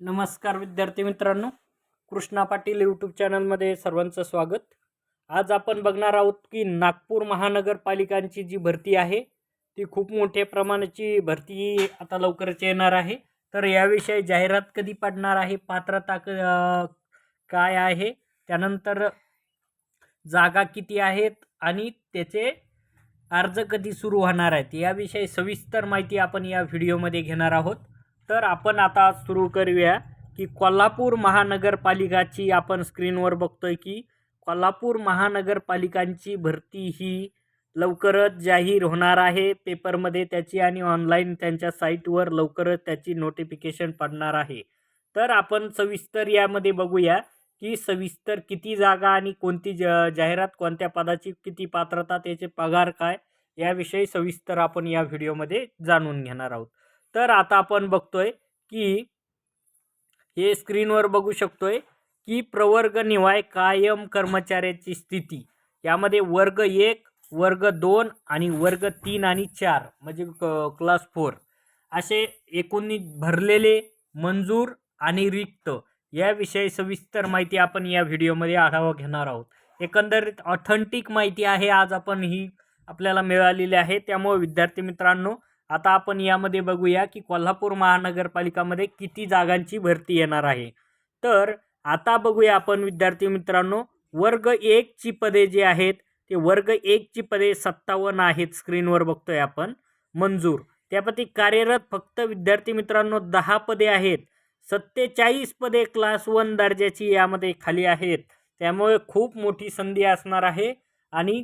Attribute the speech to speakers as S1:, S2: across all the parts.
S1: नमस्कार विद्यार्थी मित्रांनो कृष्णा पाटील यूट्यूब चॅनलमध्ये सर्वांचं स्वागत. आज आपण बघणार आहोत की नागपूर महानगरपालिकांची जी भरती आहे ती खूप मोठ्या प्रमाणाची भरती आता लवकरच येणार आहे. तर याविषयी जाहिरात कधी पडणार आहे पात्रता क काय आहे त्यानंतर जागा किती आहेत आणि त्याचे अर्ज कधी सुरू होणार आहेत याविषयी सविस्तर माहिती आपण या व्हिडिओमध्ये घेणार आहोत. तर आपण आता सुरू करूया की कोल्हापूर महानगरपालिकाची आपण स्क्रीनवर बघतोय की कोल्हापूर महानगरपालिकांची भरती ही लवकरच जाहीर होणार आहे. पेपरमध्ये त्याची आणि ऑनलाईन त्यांच्या साईटवर लवकरच त्याची नोटिफिकेशन पडणार आहे. तर आपण सविस्तर यामध्ये बघूया की सविस्तर किती जागा आणि कोणती ज जाहिरात कोणत्या पदाची किती पात्रता त्याचे पगार काय याविषयी सविस्तर आपण या व्हिडिओमध्ये जाणून घेणार आहोत. तर आता आपण बघतोय की हे स्क्रीनवर बघू शकतोय की प्रवर्ग निवाय कायम कर्मचाऱ्याची स्थिती. यामध्ये वर्ग एक वर्ग दोन आणि वर्ग तीन आणि चार म्हणजे क क्लास फोर असे एकोणीस भरलेले मंजूर आणि रिक्त याविषयी सविस्तर माहिती आपण या व्हिडिओमध्ये आढावा घेणार आहोत. एकंदरीत ऑथेंटिक माहिती आहे आज आपण ही आपल्याला मिळालेली आहे. त्यामुळे विद्यार्थी मित्रांनो आता आपण यामध्ये बघूया की कोल्हापूर महानगरपालिकामध्ये किती जागांची भरती येणार आहे. तर आता बघूया आपण विद्यार्थी मित्रांनो वर्ग एकची पदे जे आहेत ते वर्ग एकची पदे सत्तावन्न आहेत स्क्रीनवर बघतोय आपण मंजूर. त्यापैकी कार्यरत फक्त विद्यार्थी मित्रांनो दहा पदे आहेत. सत्तेचाळीस पदे क्लास वन दर्जाची यामध्ये खाली आहेत. त्यामुळे खूप मोठी संधी असणार आहे. आणि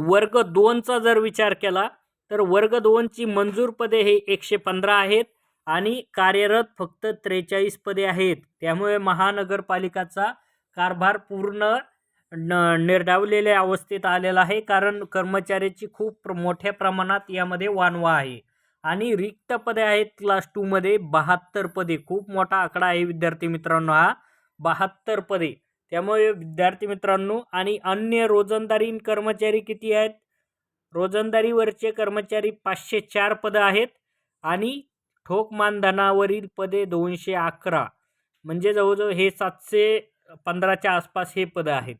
S1: वर्ग दोनचा जर विचार केला तर वर्ग दोनची मंजूर पदे हे एकशे पंधरा आहेत आणि कार्यरत फक्त त्रेचाळीस पदे आहेत. त्यामुळे महानगरपालिकाचा कारभार पूर्ण न निर्डावलेल्या अवस्थेत आलेला आहे कारण कर्मचाऱ्याची खूप प्र मोठ्या प्रमाणात यामध्ये वानवा आहे. आणि रिक्त पदे आहेत क्लास टूमध्ये बहात्तर पदे. खूप मोठा आकडा आहे विद्यार्थी मित्रांनो हा. बहात्तर पदे. त्यामुळे विद्यार्थी मित्रांनो आणि अन्य रोजंदारी कर्मचारी किती आहेत? रोजंदारीवरचे कर्मचारी पाचशे चार पदं आहेत आणि ठोक मानधनावरील पदे दोनशे अकरा. म्हणजे जवळजवळ हे सातशे पंधराच्या आसपास हे पदं आहेत.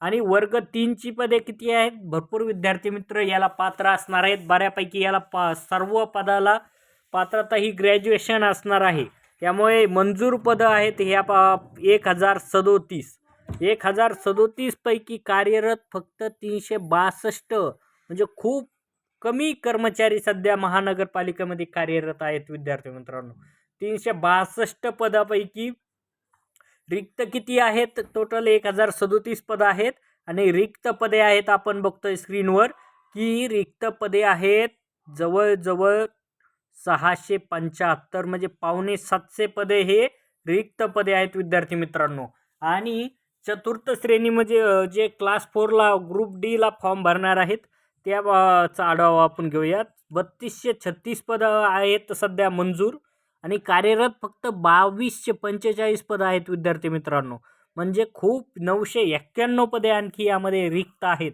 S1: आणि वर्ग तीनची पदे किती आहेत? भरपूर विद्यार्थी मित्र याला पात्र असणार आहेत. बऱ्यापैकी याला पा सर्व पदाला पात्रता ही ग्रॅज्युएशन असणार आहे. त्यामुळे मंजूर पदं आहेत ह्या पा एक हजार सदोतीस. एक हजार सदोतीसपैकी कार्यरत फक्त तीनशे बासष्ट म्हणजे खूप कमी कर्मचारी सध्या महानगरपालिकेमध्ये कार्यरत आहेत विद्यार्थी मित्रांनो. तीनशे बासष्ट पदापैकी रिक्त किती आहेत? टोटल एक हजार सदोतीस पदं आहेत आणि रिक्त पदे आहेत आपण बघतोय स्क्रीनवर की रिक्त पदे आहेत जवळजवळ सहाशे पंच्याहत्तर म्हणजे पावणे सातशे पदे हे रिक्त पदे आहेत विद्यार्थी मित्रांनो. आणि चतुर्थ श्रेणी म्हणजे जे क्लास फोरला ग्रुप डीला फॉर्म भरणार आहेत त्या चा आढावा आपण घेऊयात. बत्तीसशे छत्तीस पदं आहेत सध्या मंजूर आणि कार्यरत फक्त बावीसशे पंचेचाळीस पदं आहेत विद्यार्थी मित्रांनो. म्हणजे खूप नऊशे एक्क्याण्णव पदे आणखी यामध्ये रिक्त आहेत.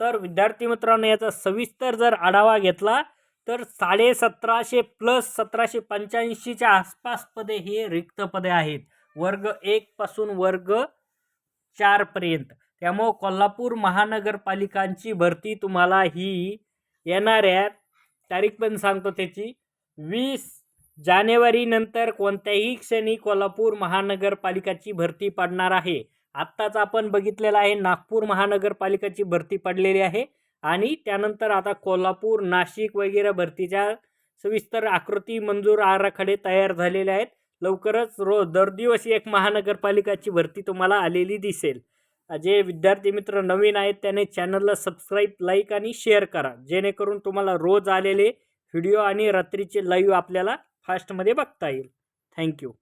S1: तर विद्यार्थी मित्रांनो याचा सविस्तर जर आढावा घेतला तर साडे सतराशे प्लस सतराशे पंच्याऐंशीच्या आसपास पदे हे रिक्त पदे आहेत. वर्ग एकपासून वर्ग चारपर्यंत त्यामुळं कोल्हापूर महानगरपालिकांची भरती तुम्हाला ही येणाऱ्या तारीख पण सांगतो त्याची. वीस जानेवारीनंतर कोणत्याही क्षणी कोल्हापूर महानगरपालिकाची भरती पडणार आहे. आत्ताच आपण बघितलेलं आहे नागपूर महानगरपालिकाची भरती पडलेली आहे आणि त्यानंतर आता कोल्हापूर नाशिक वगैरे भरतीच्या सविस्तर आकृती मंजूर आराखडे तयार झालेले आहेत. लवकरच रोज दर दिवस एक महानगरपालिकाची भरती तुम्हाला आलेली दिसेल. जे विद्यार्थी मित्र नवीन आहेत त्याने चॅनलला सबस्क्राईब लाईक आणि शेअर करा. जेणेकरून तुम्हाला रोज आलेले व्हिडिओ आणि रात्रीचे लाईव्ह आपल्याला फास्टमध्ये बघता येईल. थँक्यू